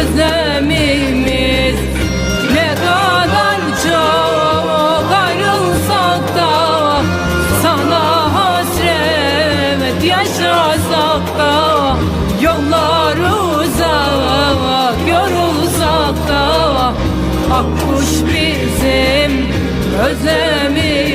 özlemimiz Ne kadar çok ayrılsak da Sana hasret yaşasak da Yollar uzak yorulsak da Akkuş bizim özlemimiz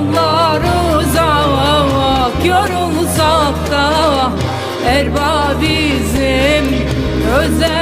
Yollar uzak yorulsak da Erba bizim özlemimiz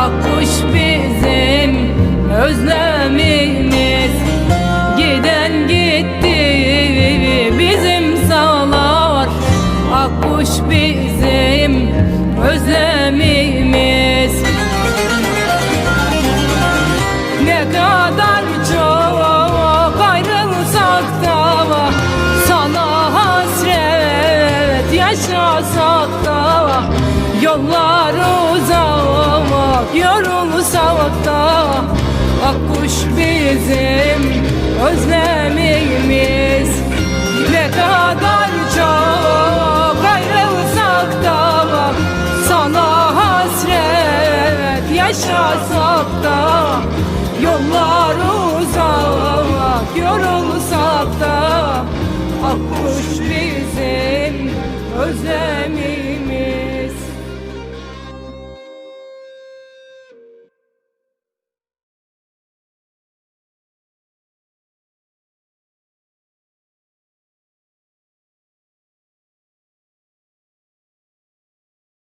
Akkuş bizim özlemimiz. Giden gitti bizim sağlar Akkuş bizim özlemimiz. Ne kadar çok ayrılsak da Sana hasret yaşasak da Yollar uzak yorulsak da Akkuş bizim özlemimiz. Ne kadar çok ayrılsak da Sana hasret yaşasak da. Yollar uzak yorulsak da. Akkuş bizim özlemimiz